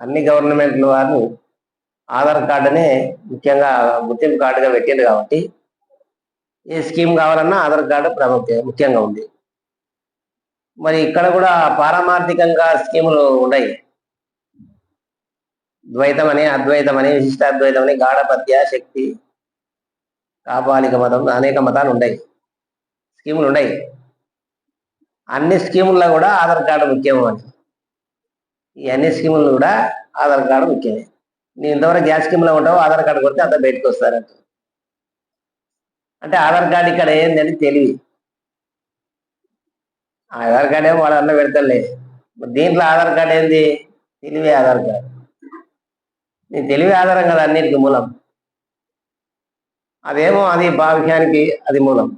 అన్ని గవర్నమెంట్లు వారు ఆధార్ కార్డునే ముఖ్యంగా గుర్తింపు కార్డుగా పెట్టింది కాబట్టి ఏ స్కీమ్ కావాలన్నా ఆధార్ కార్డు ప్రాముఖ్య ముఖ్యంగా ఉంది. మరి ఇక్కడ కూడా పారమార్థికంగా స్కీములు ఉన్నాయి. ద్వైతమని అని అద్వైతం అని అని గాఢపత్య శక్తి కాపాలిక మతం అనేక మతాలు ఉన్నాయి. స్కీములు ఉన్నాయి. అన్ని స్కీముల్లో కూడా ఆధార్ కార్డు ముఖ్యం అని ఈ అన్ని స్కీములు కూడా ఆధార్ కార్డు ముఖ్యమే. నేను ఇంతవరకు గ్యాస్ స్కీమ్లో ఉంటావు ఆధార్ కార్డు కొడితే అంత బయటకు వస్తారంట అంటే ఆధార్ కార్డు ఇక్కడ ఏందని తెలివి. ఆధార్ కార్డు ఏమో వాళ్ళ అన్న పెడతలే దీంట్లో ఆధార్ కార్డు ఏంది? తెలివి ఆధార్ కార్డు. నీ తెలివి ఆధారం కదా అన్నిటికీ మూలం. అదేమో అది భావ్యానికి అది మూలం.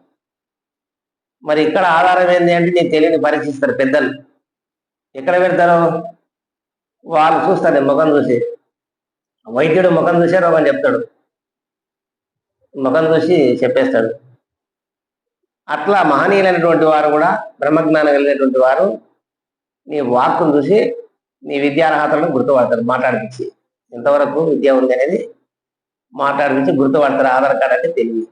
మరి ఇక్కడ ఆధారం ఏంటి అంటే నేను తెలివిని పరీక్షిస్తారు పెద్దలు. ఎక్కడ పెడతారు? వాళ్ళు చూస్తారు ముఖం చూసి వైద్యుడు ముఖం చూసే రోగం చెప్తాడు. ముఖం చూసి చెప్పేస్తాడు. అట్లా మహనీయులైనటువంటి వారు కూడా బ్రహ్మజ్ఞానం కలిగినటువంటి వారు నీ వాక్కును చూసి నీ విద్యార్హతలను గుర్తుపడతారు మాట్లాడిపించి. ఎంతవరకు విద్య ఉంది అనేది మాట్లాడిపించి గుర్తుపడతారు ఆధార్ కార్డు అంటే తెలివి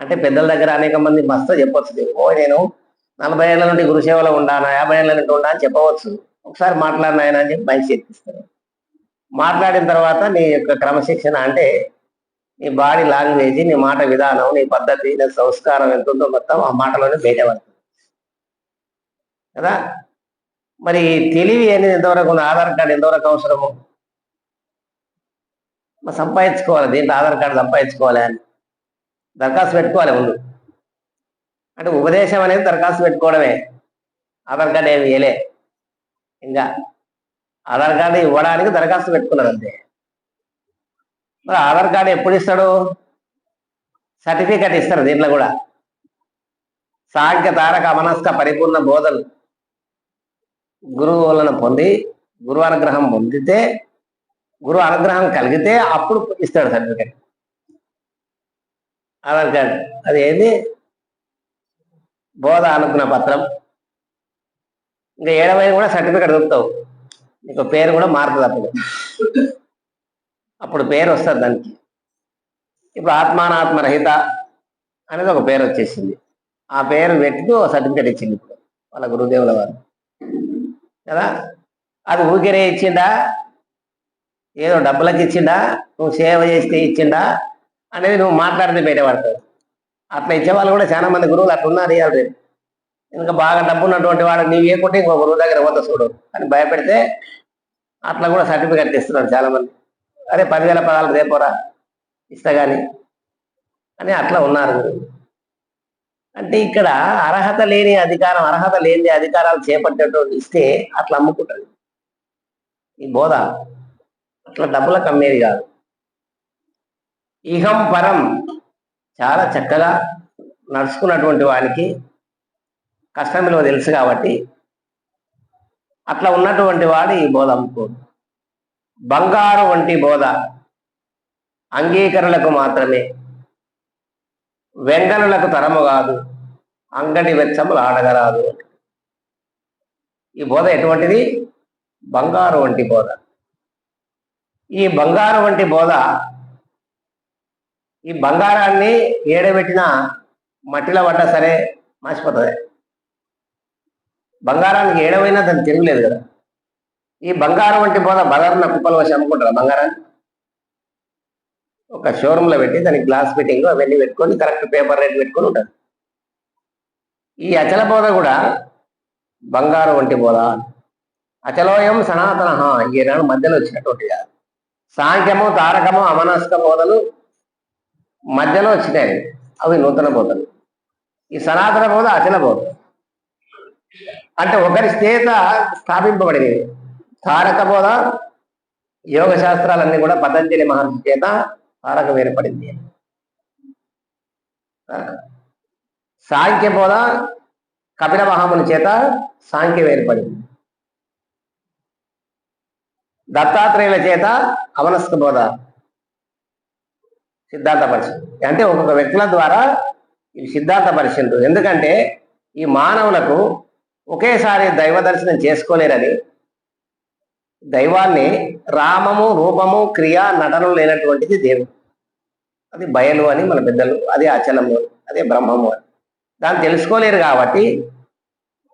అంటే పెద్దల దగ్గర అనేక మంది మస్తు చెప్పొచ్చు. ఓ నేను నలభై ఏళ్ళ నుండి గురుసేవలో ఉండాను యాభై ఏళ్ళ నుండి ఉండా అని చెప్పవచ్చు. ఒకసారి మాట్లాడిన ఆయన అని చెప్పి మైక్ ఎత్తిస్తారు మాట్లాడిన తర్వాత నీ యొక్క క్రమశిక్షణ అంటే నీ బాడీ లాంగ్వేజ్ నీ మాట విధానం నీ పద్ధతి నీ సంస్కారం ఎంత ఉందో మొత్తం ఆ మాటలోనే బయటపడుతుంది. కదా? మరి తెలివి అనేది ఎంతవరకు ఉంది? ఆధార్ కార్డు ఎంతవరకు అవసరము? సంపాదించుకోవాలి. దీంట్లో ఆధార్ కార్డు సంపాదించుకోవాలి అని. దరఖాస్తు పెట్టుకోవాలి ముందు. అంటే ఉపదేశం అనేది దరఖాస్తు పెట్టుకోవడమే. ఆధార్ కార్డు ఏమి వేయలే ఇంకా ఆధార్ కార్డు ఇవ్వడానికి దరఖాస్తు పెట్టుకున్నారు అంతే. మరి ఆధార్ కార్డు ఎప్పుడు ఇస్తాడు? సర్టిఫికెట్ ఇస్తారు దీంట్లో కూడా. సాంఖ్య తారక అమనస్క పరిపూర్ణ బోధలు. గురువులను పొంది గురువు అనుగ్రహం పొందితే గురువు అనుగ్రహం కలిగితే అప్పుడు ఇస్తాడు సర్టిఫికెట్. ఆధార్ కార్డు. అది ఏంది? బోధ అనుకున్న పత్రం. ఇంకా ఏడవై కూడా సర్టిఫికెట్ దొరుకుతావు. నీకు పేరు కూడా మారుతుంది అప్పుడు. అప్పుడు పేరు వస్తుంది దానికి. ఇప్పుడు ఆత్మానాత్మరహిత అనేది ఒక పేరు వచ్చేసింది. ఆ పేరు పెట్టుకు సర్టిఫికెట్ ఇచ్చింది ఇప్పుడు వాళ్ళ గురుదేవుల వారు. కదా? అది ఊరికేనే ఇచ్చిండా? ఏదో డబ్బులకి ఇచ్చిండా? నువ్వు సేవ చేస్తే ఇచ్చిండా? అనేది నువ్వు మాట్లాడితే బయటపడతావు అట్లా ఇచ్చే వాళ్ళు కూడా చాలా మంది గురువులు అట్లా ఉన్నారు ఇవాళ రేపు. ఇంకా బాగా డబ్బు ఉన్నటువంటి వాడు నీవు ఏకుంటే ఇంకో గురువు దగ్గర వద్ద చూడు అని భయపెడితే అట్లా కూడా సర్టిఫికెట్ ఇస్తున్నారు చాలా మంది అరే పదివేల పదాలు రేపోరా ఇస్తా కానీ అని అట్లా ఉన్నారు అంటే ఇక్కడ అర్హత లేని అధికారం అర్హత లేని అధికారాలు చేపట్టేటువంటి ఇస్తే అట్లా అమ్ముకుంటుంది ఈ బోధ అట్లా డబ్బుల కమ్మేది కాదు. ఇహం పరం చాలా చక్కగా నడుచుకున్నటువంటి వానికి కష్టం విలువ తెలుసు కాబట్టి అట్లా ఉన్నటువంటి వాడు ఈ బోధ అమ్ముకోడు బంగారు వంటి బోధ అంగీకరణలకు మాత్రమే. వెంగనులకు తరము కాదు. అంగడి వెచ్చములు ఆడగరాదు. ఈ బోధ ఎటువంటిది? బంగారు వంటి బోధ. ఈ బంగారు వంటి బోధ ఈ బంగారాన్ని ఏడబెట్టినా మట్టిలో పడ్డా సరే మర్చిపోతుంది. బంగారానికి ఏడవైనా దాన్ని తిరగలేదు కదా. ఈ బంగారం వంటి బోధ బజార్న కుప్పల వచ్చి అమ్ముకుంటారా బంగారాన్ని? ఒక షోరూంలో పెట్టి దానికి గ్లాస్ ఫిట్టింగ్ అవన్నీ పెట్టుకొని కరెక్ట్ పేపర్ రేట్ పెట్టుకొని ఉంటారు. ఈ అచల బోధ కూడా బంగారం వంటి బోధ. అచలోయం సనాతన ఈ రెండు మధ్యలో వచ్చినటువంటి సాంఖ్యము తారకము అమనస్క బోధలు మధ్యలో వచ్చినాయి. అవి నూతన బోధలు. ఈ సనాతన బోధ అచల బోధ. అంటే ఒకరి చేత స్థాపింపబడింది తారక బోధ యోగ శాస్త్రాలన్నీ కూడా పతంజలి మహర్షి చేత తారకం ఏర్పడింది. సాంఖ్య బోధ కపిల మహాముని చేత సాంఖ్యం ఏర్పడింది. దత్తాత్రేయుల చేత అవనస్క బోధ సిద్ధాంత పరిషత్ అంటే ఒక్కొక్క వ్యక్తుల ద్వారా ఇవి సిద్ధాంత పరిషత్తు ఎందుకంటే ఈ మానవులకు ఒకేసారి దైవ దర్శనం చేసుకోలేరని దైవాన్ని రామము రూపము క్రియ నటనలు లేనటువంటిది దేవుడు. అది బయలు అని మన పెద్దలు అదే అచలము అదే బ్రహ్మము అని. దాన్ని తెలుసుకోలేరు కాబట్టి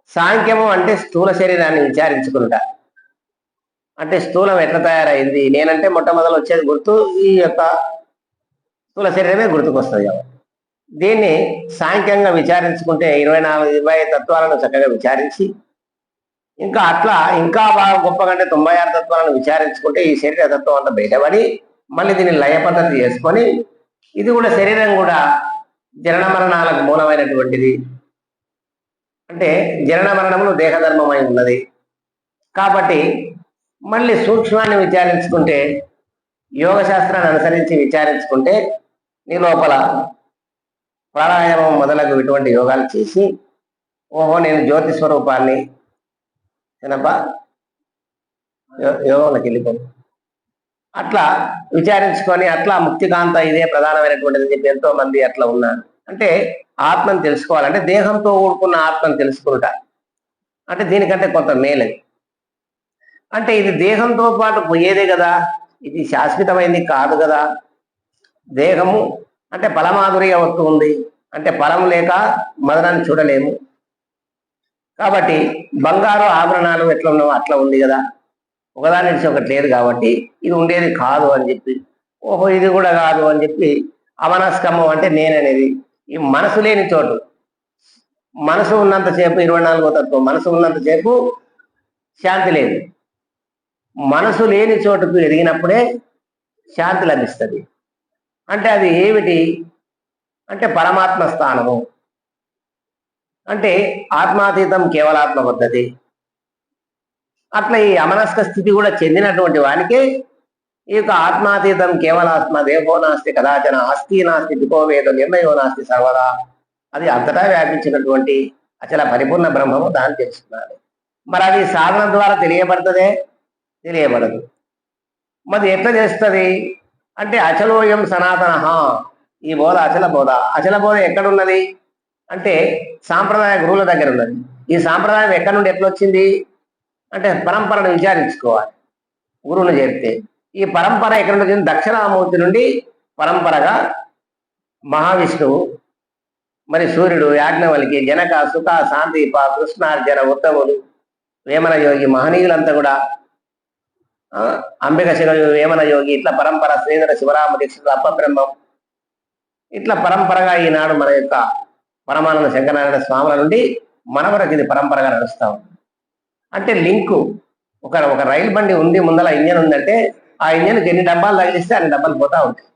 సాంఖ్యము అంటే స్థూల శరీరాన్ని విచారించుకుంటా. అంటే స్థూలం ఎట్లా తయారైంది? నేనంటే మొట్టమొదలు వచ్చేది గుర్తు ఈ యొక్క స్థూల శరీరమే గుర్తుకొస్తుంది కాబట్టి. దీన్ని సాంఖ్యంగా విచారించుకుంటే ఇరవై నాలుగు ఇరవై తత్వాలను చక్కగా విచారించి ఇంకా అట్లా ఇంకా బాగా గొప్ప కంటే తొంభై ఆరు తత్వాలను విచారించుకుంటే ఈ శరీర తత్వం అంతా బయటపడి మళ్ళీ దీన్ని లయ పద్ధతి చేసుకొని ఇది కూడా శరీరం కూడా జనన మరణాలకు మూలమైనటువంటిది. అంటే జనన మరణములు దేహధర్మమై ఉన్నది. కాబట్టి మళ్ళీ సూక్ష్మాన్ని విచారించుకుంటే యోగ శాస్త్రాన్ని అనుసరించి విచారించుకుంటే నీ లోపల ప్రాణాయామం మొదలగు ఇటువంటి యోగాలు చేసి ఓహో నేను జ్యోతి స్వరూపాన్ని ఏనప్పా యో- యోగంలోకి వెళ్ళిపోను. అట్లా విచారించుకొని అట్లా ముక్తికాంత ఇదే ప్రధానమైనటువంటిది అని చెప్పి ఎంతో మంది అట్లా ఉన్నారు. అంటే ఆత్మను తెలుసుకోవాలంటే దేహంతో కూడుకున్న ఆత్మను తెలుసుకుంట. అంటే దీనికంటే కొంత మేలది అంటే ఇది దేహంతో పాటు పోయేదే కదా. ఇది శాశ్వతమైంది కాదు కదా. దేహము అంటే ఫలమాధుర్య వస్తు ఉంది. అంటే బలం లేక మదనాన్ని చూడలేము. కాబట్టి బంగారు ఆభరణాలు ఎట్లా ఉన్నావు అట్లా ఉంది కదా. ఒకదాని నుంచి ఒకటి లేదు కాబట్టి ఇది ఉండేది కాదు అని చెప్పి ఓహో ఇది కూడా కాదు అని చెప్పి అమనస్కమం అంటే నేననేది. ఈ మనసు లేని చోటు. మనసు ఉన్నంతసేపు ఇరవై నాలుగో తత్వం. మనసు ఉన్నంతసేపు శాంతి లేదు. మనసు లేని చోటుకు ఎదిగినప్పుడే శాంతి లభిస్తుంది. అంటే అది ఏమిటి? అంటే పరమాత్మ స్థానము. అంటే ఆత్మాతీతం కేవలాత్మ పద్ధతి. అట్లా ఈ అమనస్క స్థితి కూడా చెందినటువంటి వానికి ఈ యొక్క ఆత్మాతీతం కేవలాత్మ దేహో నాస్తి కదాచన ఆస్తి నాస్తి దికో వేద నిర్ణయో నాస్తి సర్వదా. అది అంతటా వ్యాపించినటువంటి అచల పరిపూర్ణ బ్రహ్మము దాన్ని తెలుసుకున్నాను మరి అది సాధన ద్వారా తెలియబడుతుందే? తెలియబడదు. మరి ఎట్లా చేస్తుంది అంటే అచలోయం సనాతన. ఈ బోధ అచల బోధ. అచల బోధ ఎక్కడున్నది? అంటే సాంప్రదాయ గురువుల దగ్గర ఉన్నది ఈ సాంప్రదాయం ఎక్కడి నుండి ఎట్లొచ్చింది అంటే పరంపరను విచారించుకోవాలి. గురువును చేరితే. ఈ పరంపర ఎక్కడ నుండి వచ్చింది? దక్షిణామూర్తి నుండి పరంపరగా మహావిష్ణువు మరి సూర్యుడు యాజ్ఞవల్కి జనక సుఖ శాంతిప కృష్ణార్జన ఉత్తములు వేమన యోగి మహనీయులంతా కూడా అంబిక శివ వేమన యోగి ఇట్లా పరంపర శ్రీధర శివరామ దీక్షితులు అప్పబ్రహ్మం ఇట్లా పరంపరగా ఈనాడు మన యొక్క పరమానంద శంకరనారాయణ స్వాముల నుండి మన వరకు ఇది పరంపరగా నడుస్తా ఉంది. అంటే లింకు ఒక ఒక రైలు బండి ఉంది ముందల ఇంజన్ ఉందంటే ఆ ఇంజన్కి ఎన్ని డబ్బాలు తగిలిస్తే అన్ని డబ్బాలు పోతా ఉంటాయి.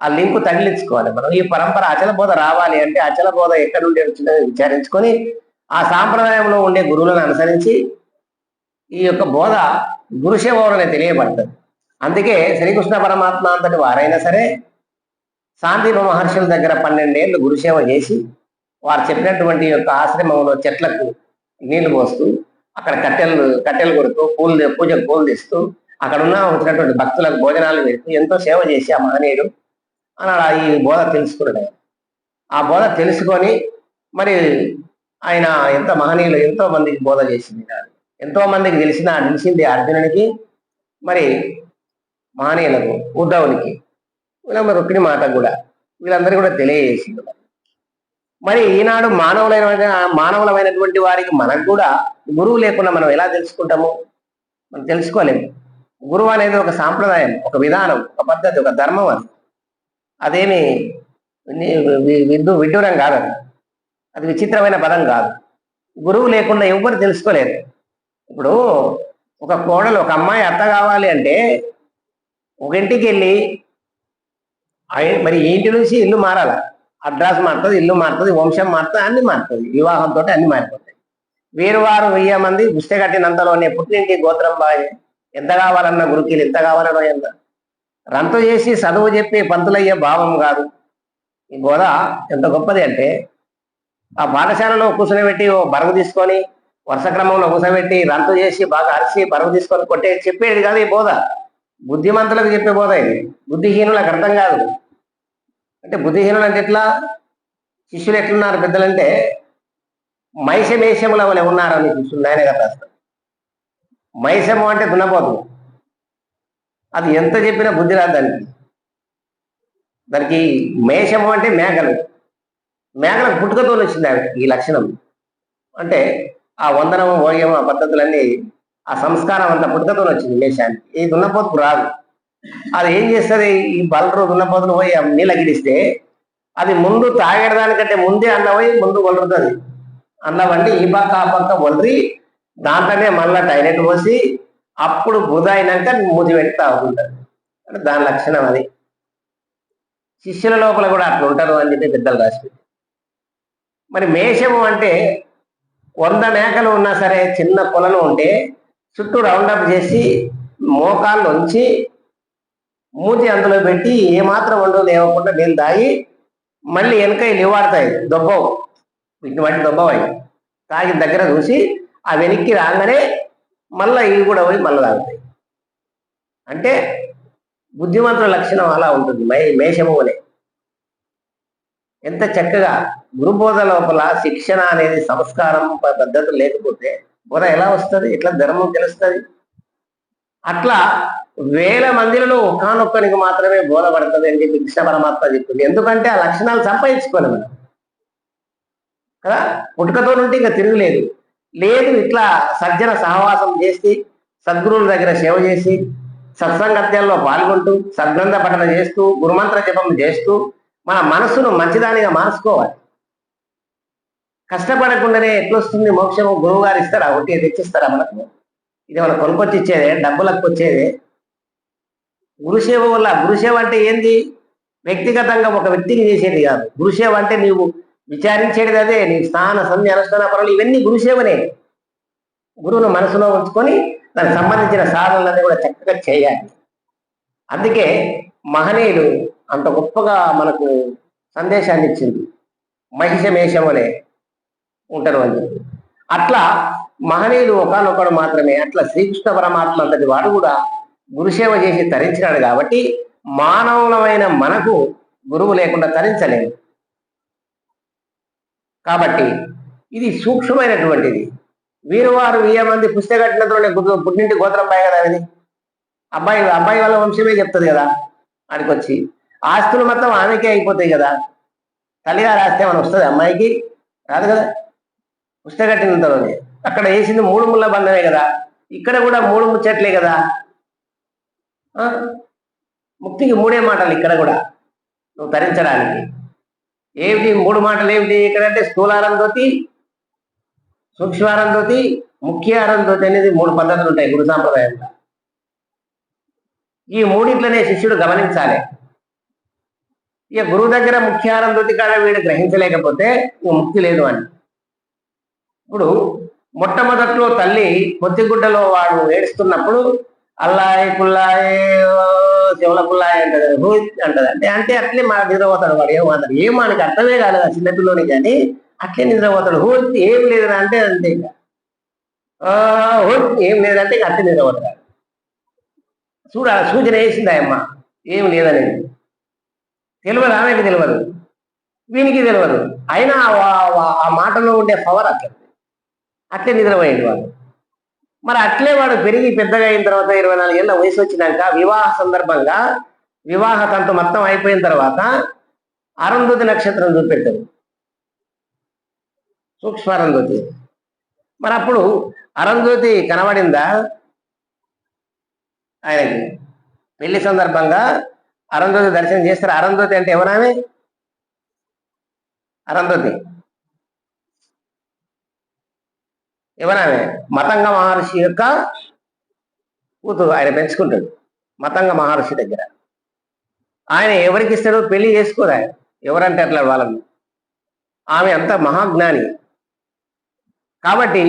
ఆ లింకు తగిలించుకోవాలి మనం. ఈ పరంపర అచల బోధ రావాలి అంటే అచల బోధ ఎక్కడి నుండి వచ్చిందో విచారించుకొని ఆ సాంప్రదాయంలో ఉండే గురువులను అనుసరించి ఈ యొక్క బోధ గురుసేవలనే తెలియబడుతుంది అందుకే శ్రీకృష్ణ పరమాత్మ అంతటి వారైనా సరే శాంతి మహర్షుల దగ్గర పన్నెండేళ్ళు గురుసేవ చేసి వారు చెప్పినటువంటి యొక్క ఆశ్రమంలో చెట్లకు నీళ్ళు పోస్తూ అక్కడ కట్టెలు కట్టెలు కొడుతూ పూలు పూజకు పూలు తీస్తూ అక్కడ ఉన్న వచ్చినటువంటి భక్తులకు భోజనాలు పెడుతూ ఎంతో సేవ చేసి ఆ మహనీయుడు అన్నాడు ఈ బోధ తెలుసుకున్నాడు ఆ బోధ తెలుసుకొని మరి ఆయన ఎంత మహనీయులు ఎంతో మందికి బోధ చేసింది ఆయన. ఎంతో మందికి తెలిసిన నిలిచింది అర్జునునికి మరి మానేలకు ఉద్ధవునికి. వీళ్ళ ఒక్కడి మాట కూడా వీళ్ళందరికీ కూడా తెలియజేసింది మరి. ఈనాడు మానవులైన మానవులమైనటువంటి వారికి మనకు కూడా గురువు లేకుండా మనం ఎలా తెలుసుకుంటాము? మనం తెలుసుకోలేము. గురువు అనేది ఒక సాంప్రదాయం ఒక విధానం ఒక పద్ధతి ఒక ధర్మం అది. అదేమి విద్దు విడ్డూరం కాదు అది అది విచిత్రమైన పదం కాదు. గురువు లేకుండా ఎవ్వరు తెలుసుకోలేరు. ఇప్పుడు ఒక కోడలు ఒక అమ్మాయి అత్త కావాలి అంటే ఒక ఇంటికి వెళ్ళి మరి ఇంటి నుంచి ఇల్లు మారాల? అడ్రస్ మారుతుంది ఇల్లు మారుతుంది వంశం మారుతుంది అన్ని మారుతుంది. వివాహంతో అన్ని మారిపోతాయి. వీరు వారు వెయ్యి మంది గుస్తె కట్టినంతలోనే పుట్టింటి గోత్రం బాయ్ ఎంత కావాలన్న గురుకిలు ఎంత కావాలన్నా ఎంత? రంతు చేసి చదువు చెప్పి పంతులయ్యే భావం కాదు. ఈ బోధ ఎంత గొప్పది అంటే ఆ పాఠశాలలో పెట్టి ఓ బరువు తీసుకొని వరుస క్రమంలో కూర్చోబెట్టి రంతు చేసి బాగా అరిసి బరువు తీసుకొని కొట్టే చెప్పేది కాదు ఈ బోధ. బుద్ధిమంతులకు చెప్పే బోధ ఇది. బుద్ధిహీనులకు అర్థం కాదు. అంటే బుద్ధిహీనులు అంటే ఎట్లా? శిష్యులు ఎట్లున్నారు పెద్దలంటే మైషమేషముల వలె ఉన్నారని శిష్యులు నాయన కదా మైసము అంటే దున్నపోతు. అది ఎంత చెప్పినా బుద్ధి రాదు దానికి. దానికి మేషము అంటే మేకలు మేకలకు పుట్టుకతో వచ్చింది ఆవిడ ఈ లక్షణం. అంటే ఆ వందనము భోగ్యము ఆ పద్ధతులన్నీ ఆ సంస్కారం అంతా పుట్టుకతో వచ్చింది మేషానికి. ఈ దున్నపోతుకు రాదు. అది ఏం చేస్తుంది? ఈ బలరు దున్నపోతును పోయి నీళ్ళ గిడిస్తే అది ముందు తాగేదానికంటే ముందే అన్న పోయి ముందు వలురుతుంది. అన్న వండి ఈ పక్క ఆ పక్క వలరి దాంట్లోనే మళ్ళా టాయిలెట్ పోసి అప్పుడు బుధ అయినాక ముది పెట్టి తాగుతుంటారు అంటే దాని లక్షణం అది. శిష్యుల లోపల కూడా అట్లా ఉంటారు అని చెప్పి పెద్దలు రాసి మరి మేషము అంటే వంద మేకలు ఉన్నా సరే చిన్న కొలను ఉంటే చుట్టూ రౌండప్ చేసి మోకాళ్ళు ఉంచి మూతి అందులో పెట్టి ఏమాత్రం వండు లేవకుండా నీళ్ళు తాగి మళ్ళీ వెనక నివాడతాయి. దొబ్బవు. వీటిని వాటి దొబ్బవాయి తాగి దగ్గర చూసి ఆ వెనక్కి రాగానే మళ్ళీ ఇవి కూడా పోయి మళ్ళీ తాగుతాయి. అంటే బుద్ధిమంతుల లక్షణం అలా ఉంటుంది. మే మేషము అనే ఎంత చక్కగా గురుబోధ లోపల శిక్షణ అనేది సంస్కారం పద్ధతి లేకపోతే బోధ ఎలా వస్తుంది? ఎట్లా ధర్మం తెలుస్తుంది? అట్లా వేల మందిలో ఒకానొక్కనికి మాత్రమే బోధపడుతుంది అని చెప్పి కృష్ణ పరమాత్మ చెప్తుంది ఎందుకంటే ఆ లక్షణాలు సంపాదించుకోవాలి మనం. కదా? పుట్టుకతో నుండి ఇంకా తిరుగులేదు. లేదు ఇట్లా సజ్జన సహవాసం చేసి సద్గురువుల దగ్గర సేవ చేసి సత్సంగత్యాల్లో పాల్గొంటూ సద్గ్రంథ పఠన చేస్తూ గురుమంత్ర జపం చేస్తూ మన మనసును మంచిదానిగా మార్చుకోవాలి కష్టపడకుండానే ఎట్లొస్తుంది మోక్షము? గురువు గారు ఇస్తారా? ఒకటి తెచ్చిస్తారా మనకు? ఇది మన కొనుక్కొచ్చి ఇచ్చేదే డబ్బులకు వచ్చేదే? గురుసేవ వల్ల గురుసేవ అంటే ఏంది? వ్యక్తిగతంగా ఒక వ్యక్తికి చేసేది కాదు. గురుసేవ అంటే నీవు విచారించేది అదే. నీ స్నాన సంధ్య అనుష్ఠాన పనులు ఇవన్నీ గురుసేవనే. గురువును మనసులో ఉంచుకొని దానికి సంబంధించిన సాధనలన్నీ కూడా చక్కగా చేయాలి. అందుకే మహనీయులు అంత గొప్పగా మనకు సందేశాన్ని ఇచ్చింది. మహిషమేషం అనే ఉంటారు అని. చెప్పి అట్లా మహనీయులు ఒకనొకడు మాత్రమే అట్లా శ్రీకృష్ణ పరమాత్మ అంతటి వాడు కూడా గురుసేవ చేసి తరించినాడు కాబట్టి మానవులమైన మనకు గురువు లేకుండా తరించలేము కాబట్టి ఇది సూక్ష్మమైనటువంటిది. వీరువారు వెయ్యి మంది పుస్తకట్టినతోనే పుట్టింటి గోత్రం పై కదా అది అబ్బాయి అబ్బాయి వాళ్ళ వంశమే చెప్తుంది కదా? ఆడికి వచ్చి ఆస్తులు మొత్తం ఆమెకే అయిపోతాయి కదా. తల్లిగారు ఆస్తి ఏమైనా వస్తుంది అమ్మాయికి? రాదు కదా. పుస్తకట్టినంతలోనే అక్కడ వేసింది మూడు ముళ్ళ బంధమే కదా. ఇక్కడ కూడా మూడు ముచ్చట్లే కదా. ముక్తికి మూడే మాటలు ఇక్కడ కూడా. నువ్వు తరించడానికి. ఏమిటి మూడు మాటలు ఏమిటి? ఇక్కడంటే స్థూలారంతోతి ముఖ్య ముఖ్యారంతోతి అనేది మూడు పద్ధతులు ఉంటాయి గురు సాంప్రదాయంలో. ఈ మూడిట్లనే శిష్యుడు గమనించాలి. ఇక గురువు దగ్గర ముఖ్యారంతోతి కాడ వీడు గ్రహించలేకపోతే ముక్తి లేదు అని. ఇప్పుడు మొట్టమొదట్లో తల్లి పొత్తిగుడ్డలో వాడు ఏడుస్తున్నప్పుడు అల్లాయ్ పుల్లాయే శివల పుల్లాయ్ అంటది హూ అంటది. అంటే అంటే అట్లే మా నిద్రపోతాడు వాడు ఏమో అన్నాడు ఏం మనకి అర్థమే కాలేదు ఆ చిన్నపిల్లోని కానీ అట్లే నిద్రపోతాడు. హూ ఏం లేదురా అంటే అంతే ఇక. హూ ఏం లేదంటే ఇక అట్లే నిద్రపోతాడు. చూడ సూచన వేసింది అమ్మ ఏం లేదనేది. తెలియదు ఆమెకి తెలియదు వీనికి తెలియదు అయినా ఆ- మాటలో ఉండే పవర్ అట్లా. అట్లే నిద్రపోయింది వాడు. మరి అట్లే వాడు పెరిగి పెద్దగా అయిన తర్వాత ఇరవై నాలుగు ఏళ్ళ వయసు వచ్చినాక వివాహ సందర్భంగా వివాహ తంతు మొత్తం అయిపోయిన తర్వాత అరుంధతి నక్షత్రం చూపెట్టారు సూక్ష్మ అరుంధతి. మరి అప్పుడు అరుంధతి కనబడిందా? ఆయనకి. పెళ్ళి సందర్భంగా అరుంధతి దర్శనం చేస్తారు. అరుంధతి అంటే ఎవరామె అరుంధతి. ఎవరామె మతంగ మహర్షి యొక్క కూతురు ఆయన పెంచుకుంటాడు మతంగ మహర్షి దగ్గర. ఆయన ఎవరికి ఇస్తాడో పెళ్ళి చేసుకోరు ఆయన. ఎవరంటే అట్లా వాళ్ళని. ఆమె అంత మహాజ్ఞాని. కాబట్టి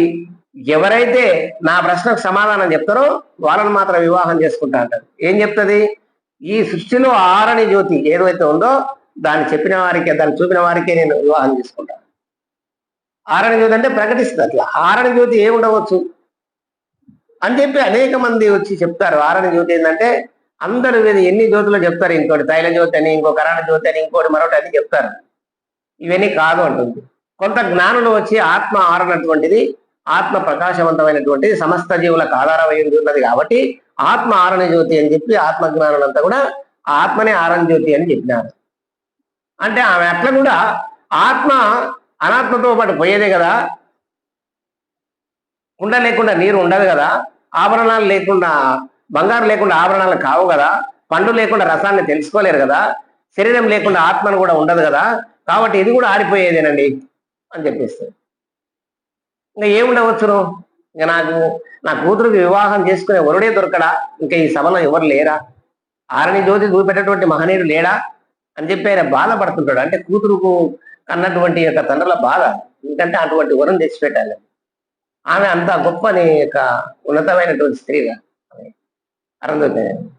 ఎవరైతే నా ప్రశ్నకు సమాధానం చెప్తారో వాళ్ళని మాత్రం వివాహం చేసుకుంటా అంటారు. ఏం చెప్తుంది? ఈ సృష్టిలో ఆరని జ్యోతి ఏదైతే ఉందో దాన్ని చెప్పిన వారికే దాన్ని చూపిన వారికే నేను వివాహం చేసుకుంటాను ఆరణ జ్యోతి అంటే ప్రకటిస్తుంది అట్లా. ఆరణ జ్యోతి ఏముండవచ్చు అని చెప్పి అనేక మంది వచ్చి చెప్తారు. ఆరణ జ్యోతి ఏంటంటే అందరూ ఇది ఎన్ని జ్యోతులు చెప్తారు? ఇంకోటి తైల జ్యోతి అని ఇంకో కరాణ జ్యోతి అని ఇంకోటి మరొకటి అని చెప్తారు. ఇవన్నీ కాదు అంటుంది. కొంత జ్ఞానులు వచ్చి ఆత్మ ఆరనటువంటిది ఆత్మ ప్రకాశవంతమైనటువంటిది సమస్త జీవులకు ఆధారమై ఉన్నది కాబట్టి ఆత్మ ఆరణ జ్యోతి అని చెప్పి ఆత్మజ్ఞానం అంతా కూడా ఆ ఆత్మనే ఆరణ జ్యోతి అని చెప్పినారు. అంటే ఆమె అట్లా కూడా ఆత్మ అనాత్మతో పాటు పోయేదే కదా. కుండ లేకుండా నీరు ఉండదు కదా. ఆభరణాలు లేకుండా బంగారు లేకుండా ఆభరణాలు కావు కదా. పండు లేకుండా రసాన్ని తెలుసుకోలేరు కదా. శరీరం లేకుండా ఆత్మను కూడా ఉండదు కదా. కాబట్టి ఇది కూడా ఆరిపోయేదేనండి అని చెప్పేస్తారు ఇంకా ఏముండవచ్చును? ఇంకా నాకు నా కూతురుకి వివాహం చేసుకునే వరుడే దొరకడా? ఇంకా ఈ సభలో ఎవరు లేరా? ఆరని జ్యోతి చూపెట్టేటువంటి మహనీయుడు లేడా? అని చెప్పి ఆయన బాధపడుతుంటాడు అంటే కూతురుకు అన్నటువంటి యొక్క తండ్రుల బాధ. ఎందుకంటే అటువంటి వరం తెచ్చిపెట్టాలి ఆమె అంత గొప్పని యొక్క ఉన్నతమైనటువంటి స్త్రీగా అరంధతి.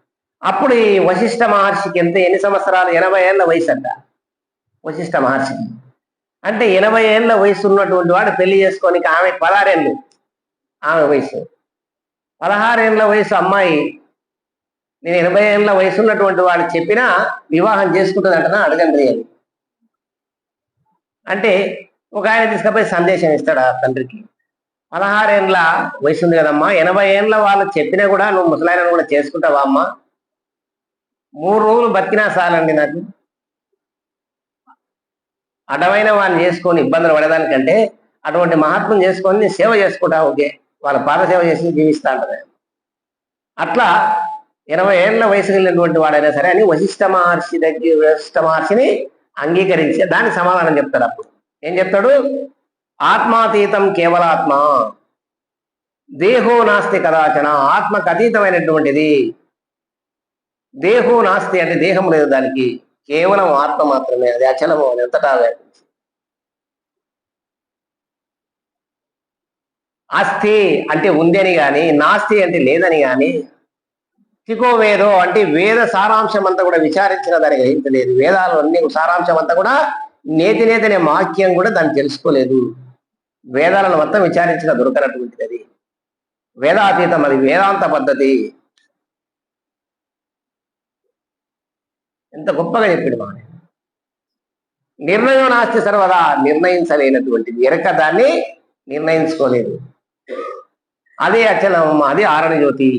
అప్పుడు ఈ వశిష్ఠ మహర్షికి ఎంత ఎన్ని సంవత్సరాలు? ఎనభై ఏళ్ళ వయసు అంట. వశిష్ఠ మహర్షికి. అంటే ఎనభై ఏళ్ళ వయసు ఉన్నటువంటి వాడు పెళ్ళి చేసుకోనికి ఆమె పదారేళ్ళు ఆమె వయసు. పదహారేళ్ళ వయసు అమ్మాయి నేను ఎనభై ఏళ్ళ వయసు ఉన్నటువంటి వాళ్ళు చెప్పినా వివాహం చేసుకుంటుందంటనా? అడగండి అని అంటే ఒక ఆయన తీసుకపోయి సందేశం ఇస్తాడు ఆ తండ్రికి? పదహారేళ్ళ వయసు ఉంది కదమ్మా ఎనభై ఏళ్ళ వాళ్ళు చెప్పినా కూడా నువ్వు ముసలాయన కూడా చేసుకుంటావా అమ్మా? మూడు రోజులు బతికినా చాలండి నాకు. అడవైన వాళ్ళని చేసుకొని ఇబ్బందులు పడేదానికంటే అటువంటి మహాత్ముని చేసుకొని సేవ చేసుకుంటా ఓకే. వాళ్ళ పాదసేవ చేసి జీవిస్తా ఉంటారు అట్లా ఇరవై ఏళ్ళ వయసు కలిగినటువంటి వాడైనా సరే అని వశిష్ఠ మహర్షి దగ్గర వశిష్ఠ మహర్షిని అంగీకరించి దానికి సమాధానం చెప్తాడు అప్పుడు. ఏం చెప్తాడు? ఆత్మాతీతం కేవలాత్మ. దేహో నాస్తి కదాచన. ఆత్మకు అతీతమైనటువంటిది. దేహో నాస్తి అంటే దేహం లేదు దానికి. కేవలం ఆత్మ మాత్రమే. అది అచలము. అది ఎంతటా అస్థి అంటే ఉందని గాని నాస్తి అంటే లేదని గాని తికో వేదో అంటే వేద సారాంశం అంతా కూడా విచారించిన దాన్ని గ్రహించలేదు వేదాలు అన్ని సారాంశం అంతా కూడా నేతి నేతనే వాక్యం కూడా దాన్ని తెలుసుకోలేదు. వేదాలను మొత్తం విచారించిన దొరకనటువంటిది అది. వేదాతీతం అది వేదాంత పద్ధతి. ఎంత గొప్పగా చెప్పాడు మా నిర్ణయం నాస్తి సర్వదా నిర్ణయించలేనటువంటిది. ఎరక దాన్ని నిర్ణయించుకోలేదు. అదే అచలం అది ఆరణ జ్యోతి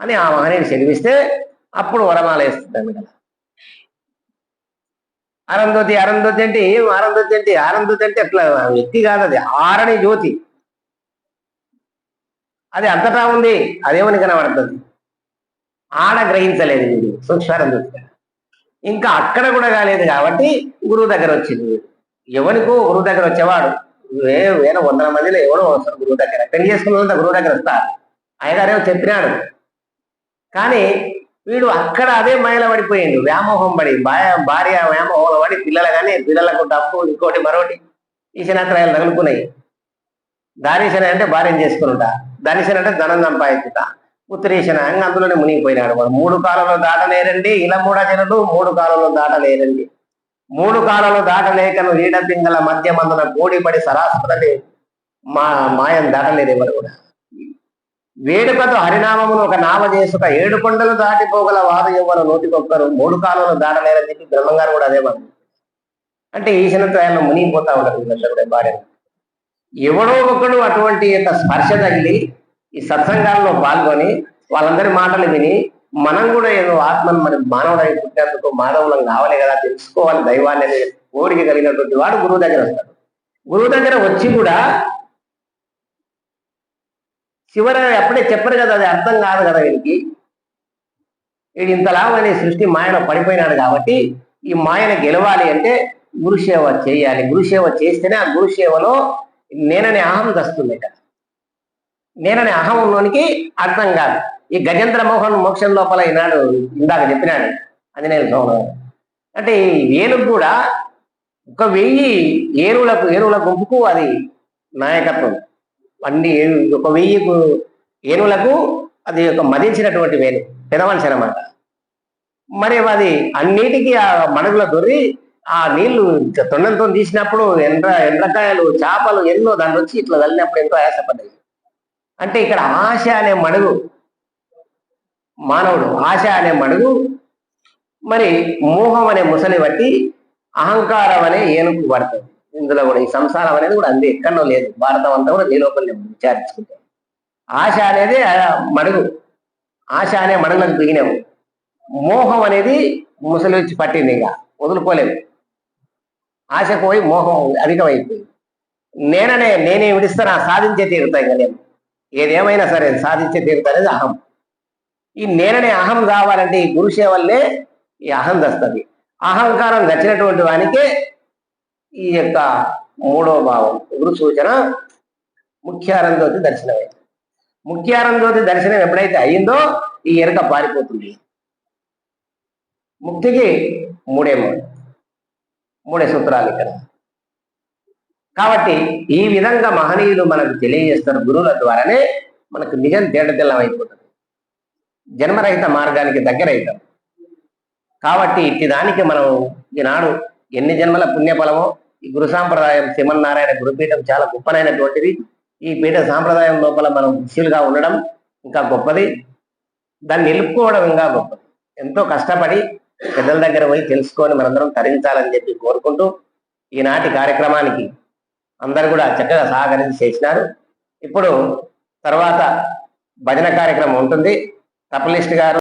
అని ఆ మహనీయుడు చదివిస్తే అప్పుడు వరమాల వేస్తుందండి కదా. అరంధోతి అరంధోతి అంటే ఏం? అరంధోతి అంటే అరంధోతి అంటే అట్లా వ్యక్తి కాదు అది ఆరణి జ్యోతి. అది అంతటా ఉంది అదేమని కనబడుతుంది? ఆడ గ్రహించలేదు వీడు సూక్ష్మారంధోతి ఇంకా అక్కడ కూడా కాలేదు కాబట్టి గురువు దగ్గర వచ్చింది వీడు. ఎవరికో గురువు దగ్గర వచ్చేవాడు. వేల వందల మందిలో ఎవడో వస్తారు గురువు దగ్గర. పెళ్ళి చేసుకున్నంత గురువు దగ్గర వస్తారు అయ్యగారేమో చెప్పినాడు. కానీ వీడు అక్కడ అదే మైల పడిపోయిండు. వ్యామోహం పడి భార్య భార్య వ్యామోహంలో పడి పిల్లలు కానీ పిల్లలకు డబ్బు ఇంకోటి మరొకటి ఈ తగులుకున్నాయి. దానిశన అంటే భార్యం చేసుకునుట. ధనిశన అంటే ధనం సంపాదించుట. ఉత్తరీశన అందులోనే మునిగిపోయినాడు. మూడు కాలంలో దాటలేరండి. ఇలా మూడా మూడజనులు మూడు కాలంలో దాటలేరండి. మూడు కాలలు దాటలేకను ఈడ పింగల మధ్య మందున గోడిపడి సరాస్పదని మా మాయం దాటలేదు ఎవరు కూడా. వేడుకతో హరినామమును ఒక నామ చేసుక ఏడు కొండలు దాటిపోగల వాద ఎవ్వరు నోటికొక్కరు మూడు కాలంలో దాటలేరని చెప్పి బ్రహ్మంగారు కూడా అదే మాట. అంటే ఈ శనత్రయాల్లో మునిగిపోతా ఉంటారు వీళ్ళందరూ భార్య. ఎవడో ఒకడు అటువంటి యొక్క స్పర్శ తగిలి ఈ సత్సంగాల్లో పాల్గొని వాళ్ళందరి మాటలు విని మనం కూడా ఏదో ఆత్మను మరి మానవుడై పుట్టేందుకు మానవులం కావాలి కదా తెలుసుకోవాలి దైవాన్ని అనేది కోరిక కలిగినటువంటి వాడు గురువు దగ్గర వస్తాడు. గురువు దగ్గర వచ్చి కూడా చివర అప్పుడే చెప్పరు కదా అది అర్థం కాదు కదా వీడికి. వీడు ఇంతలాగా సృష్టి మాయన పడిపోయినాడు కాబట్టి ఈ మాయను గెలవాలి అంటే గురుసేవ చేయాలి. గురుసేవ చేస్తేనే ఆ గురుసేవలో నేననే అహం దస్తుంది కదా నేననే అహంలోనికి అర్థం కాదు. ఈ గజేంద్ర మోహన్ మోక్షం లోపల ఈనాడు ఇందాక చెప్పినాడు. ఆంజనేయ స్వామి. అంటే ఈ ఏనుగు కూడా ఒక వెయ్యి ఏనుగులకు ఏనుగుల గుంపుకు అది నాయకత్వం. అన్ని ఏను- ఒక వెయ్యి గు- ఏనుగులకు అది ఒక మదించినటువంటి వేలు పెదమనిషి అనమాట మరి అది అన్నిటికీ ఆ మడుగుల దొరి ఆ నీళ్ళు తొండంతో తీసినప్పుడు ఎండ్ర ఎండ్రకాయలు చేపలు ఎన్నో దాని వచ్చి ఇట్లా వెళ్ళినప్పుడు ఎంతో ఆయాసపడ్డాయి. అంటే ఇక్కడ ఆశ అనే మడుగు మానవుడు ఆశ అనే మడుగు మరి మోహం అనే ముసలి బట్టి అహంకారం అనే ఏనుగు పడుతుంది. ఇందులో కూడా ఈ సంసారం అనేది కూడా అంది ఎక్కడో లేదు. భారతం అంతా కూడా దీలోపల్లి విచారించుకుంటాం. ఆశ అనేది మడుగు ఆశ అనే మడుగులకు దిగినాము మోహం అనేది ముసలి వచ్చి పట్టింది ఇక వదులుకోలేము ఆశ పోయి మోహం అధికమైపోయింది. నేననే నేనే విడిస్తాను సాధించే తీరుతా ఇంకా నేను. ఏదేమైనా సరే సాధించే తీరుతా అనేది అహం. ఈ నేననే అహం కావాలంటే ఈ గురుషే వల్లే ఈ అహం దస్తుంది. అహంకారం దచ్చినటువంటి వానికే ఈ యొక్క మూడో భావం గురు సూచన ముఖ్యారంజ్యోతి దర్శనమే. ముఖ్యారంజ్యోతి దర్శనం ఎప్పుడైతే అయిందో ఈ ఎరుక పారిపోతుంది. ముక్తికి మూడే మూడే సూత్రాలు ఇక్కడ. కాబట్టి ఈ విధంగా మహనీయులు మనకు తెలియజేస్తారు గురువుల ద్వారానే మనకు నిజం తేటతెల్లం అయిపోతుంది. జన్మరహిత మార్గానికి దగ్గరవుతాం కాబట్టి ఇట్టి దానికి మనం ఈనాడు ఎన్ని జన్మల పుణ్యఫలమో ఈ గురు సాంప్రదాయం శ్రీమన్నారాయణ గురుపీఠం చాలా గొప్పనైనటువంటిది ఈ పీఠ సాంప్రదాయం లోపల మనం శిష్యులుగా ఉండడం ఇంకా గొప్పది. దాన్ని నిలుపుకోవడం ఇంకా గొప్పది. ఎంతో కష్టపడి పెద్దల దగ్గర పోయి తెలుసుకొని మనందరం తరించాలని చెప్పి కోరుకుంటూ ఈనాటి కార్యక్రమానికి అందరు కూడా చక్కగా సహకరించి చేసినారు. ఇప్పుడు తర్వాత భజన కార్యక్రమం ఉంటుంది. తపలిస్ట్ గారు